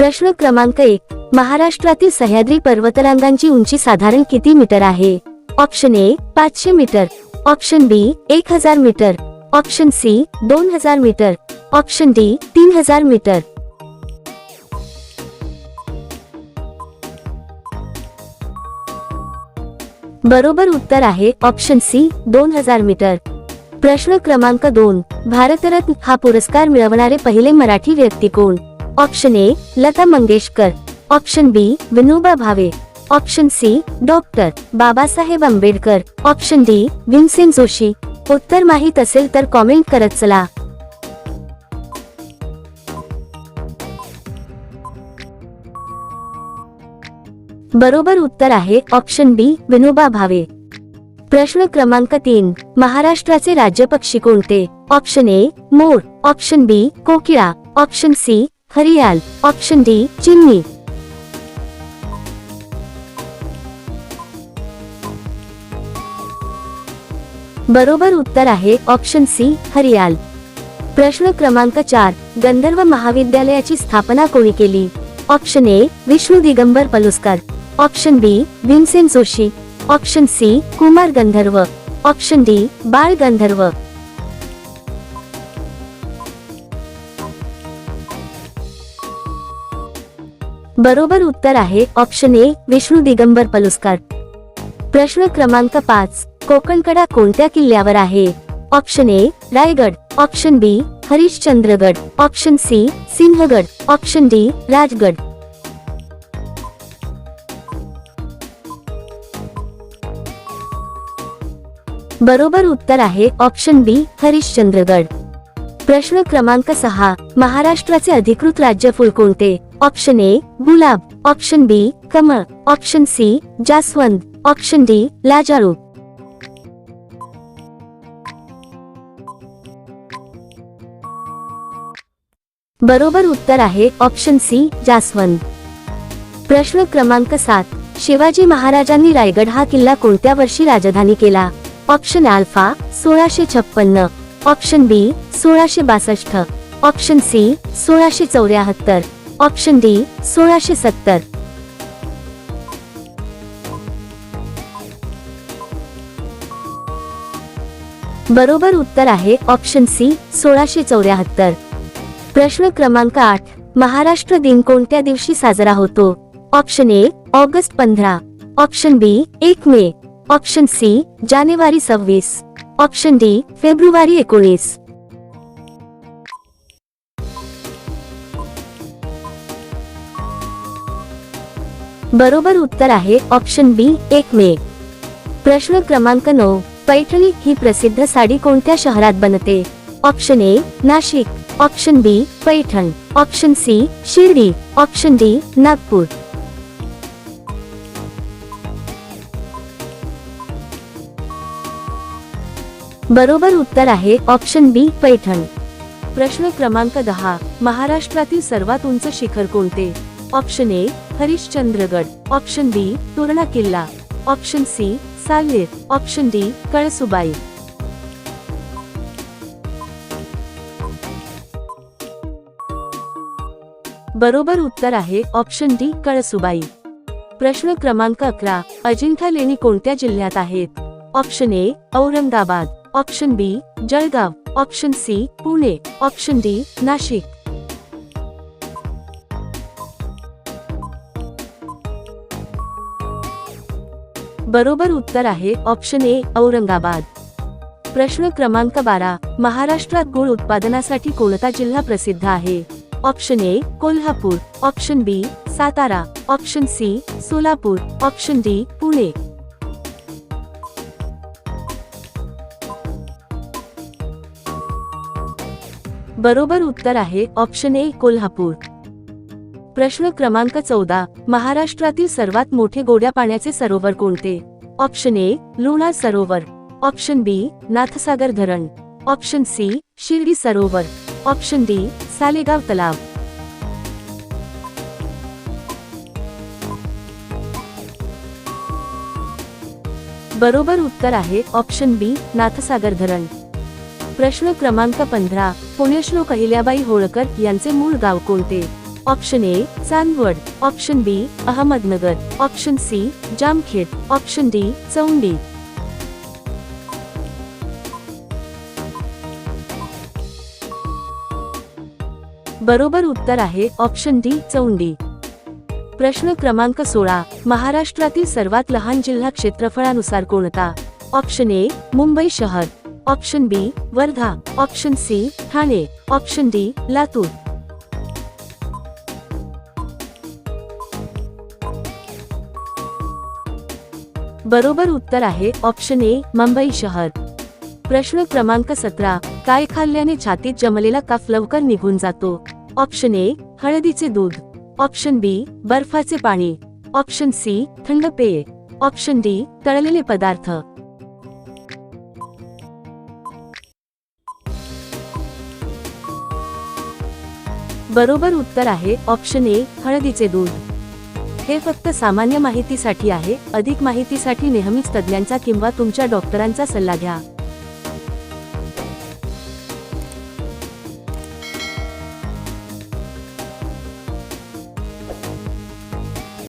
प्रश्न क्रमांक एक. महाराष्ट्रातील सह्याद्री पर्वतरांगांची उंची साधारण किती मीटर आहे? ऑप्शन ए पाचशे मीटर. ऑप्शन बी एक हजार मीटर. ऑप्शन सी दोन हजार मीटर. ऑप्शन डी तीन हजार मीटर. बरोबर उत्तर आहे ऑप्शन सी दोन हजार मीटर. प्रश्न क्रमांक दोन. भारतरत्न हा पुरस्कार मिळवणारे पहिले मराठी व्यक्ती कोण? Option A Lata Mangeshkar. Option B Vinoba Bhave. Option C doctor Babasaheb Ambedkar. Option D Bhimsen Joshi. उत्तर माहीत असेल तर कॉमेंट करत चला. बरोबर उत्तर आहे ऑप्शन बी विनोबा भावे. प्रश्न क्रमांक तीन महाराष्ट्राचे राज्य पक्षी कोणते? ऑप्शन ए मोर. ऑप्शन बी कोकिळा. ऑप्शन सी हरियाल ऑप्शन डी चिमणी बरोबर उत्तर आहे ऑप्शन सी हरियाल. प्रश्न क्रमांक चार गंधर्व महाविद्यालयाची स्थापना कोणी केली? Option A Vishnu Digambar Paluskar. Option B Bhimsen Joshi. Option C Kumar Gandharva. Option D Bal Gandharva. बरोबर उत्तर आहे ऑप्शन ए विष्णू दिगंबर पलुस्कर. प्रश्न क्रमांक पाच, कोकणकडा कोणत्या किल्ल्यावर आहे? Option A Raigad. Option B Harishchandragad. Option C Sinhagad. Option D Rajgad. बरोबर उत्तर आहे ऑप्शन बी हरिश्चंद्रगड. प्रश्न क्रमांक सहा. महाराष्ट्राचे अधिकृत राज्य फुल कोणते? ऑप्शन ए गुलाब. ऑप्शन बी कमळ. ऑप्शन सी जास्वंद. ऑप्शन डी लाजाळू. बरोबर उत्तर आहे ऑप्शन सी जास्वंद. प्रश्न क्रमांक सात. शिवाजी महाराजांनी रायगड हा किल्ला कोणत्या वर्षी राजधानी केला? ऑप्शन अल्फा सोळाशे छप्पन्न. ऑप्शन बी सोळाशे बासष्ट. ऑप्शन सी सोळाशे चौऱ्याहत्तर. ऑप्शन डी सोळाशे सत्तर. बरोबर उत्तर आहे ऑप्शन सी सोळाशे चौऱ्याहत्तर. प्रश्न क्रमांक आठ महाराष्ट्र दिन कोणत्या दिवशी साजरा होतो? ऑप्शन ए ऑगस्ट पंधरा. ऑप्शन बी एक मे. ऑप्शन सी जानेवारी सव्वीस. ऑप्शन डी फेब्रुवारी एकोणीस. बरोबर उत्तर आहे ऑप्शन बी एक मे. प्रश्न क्रमांक नऊ पैठणी ही प्रसिद्ध साडी कोणत्या शहरात बनते? Option A Nashik. Option B Paithan. Option C Shirdi. Option D Nagpur. बरोबर उत्तर आहे ऑप्शन बी पैठण. प्रश्न क्रमांक दहा महाराष्ट्रातील सर्वात उंच शिखर कोणते? Option A Harishchandragad. Option B Torna किल्ला. Option C Salher option D Kalsubai. बरोबर उत्तर आहे ऑप्शन डी कळसुबाई. प्रश्न क्रमांक अकरा अजिंठा लेणी कोणत्या जिल्ह्यात आहेत? Option A Aurangabad. Option B Jalgaon. Option C Pune. Option D Nashik. बरोबर उत्तर आहे ऑप्शन ए औरंगाबाद. प्रश्न क्रमांक बारा महाराष्ट्रात गुळ उत्पादनासाठी कोणता जिल्हा प्रसिद्ध आहे? Option A Kolhapur. Option B Satara. Option C Solapur. Option D Pune. बरोबर उत्तर आहे ऑप्शन ए कोल्हापूर. प्रश्न क्रमांक चौदा महाराष्ट्रातील सर्वात मोठे गोड्या पाण्याचे सरोवर कोणते? ऑप्शन ए लोणार सरोवर. ऑप्शन बी नाथसागर धरण. ऑप्शन सी शिर्डी सरोवर. ऑप्शन डी सालेगाव तलाव. बरोबर उत्तर आहे ऑप्शन बी नाथसागर धरण. प्रश्न क्रमांक पंधरा पुण्यश्लोक अहिल्याबाई होळकर यांचे मूळ गाव कोणते? Option A Chandwad option B Ahmednagar. Option C Jamkhed. Option D Chondi. बरोबर उत्तर आहे ऑप्शन डी चौंडी. प्रश्न क्रमांक सोळा महाराष्ट्रातील सर्वात लहान जिल्हा क्षेत्रफळानुसार कोणता? ऑप्शन ए मुंबई शहर. Option B Wardha. Option C Thane. Option D Latur. बरोबर उत्तर आहे ऑप्शन ए मुंबई शहर. प्रश्न क्रमांक सतरा काय खाल्ल्याने छातीत जमलेला काफ लवकर निघून जातो? ऑप्शन ए हळदीचे दूध. ऑप्शन बी बर्फाचे पाणी. ऑप्शन सी थंड पेय. ऑप्शन डी तळलेले पदार्थ. बरोबर उत्तर आहे ऑप्शन ए हळदीचे दूध. हे फक्त सामान्य माहितीसाठी आहे अधिक माहितीसाठी नेहमीच तज्ज्ञांचा किंवा तुमच्या डॉक्टरांचा सल्ला घ्या.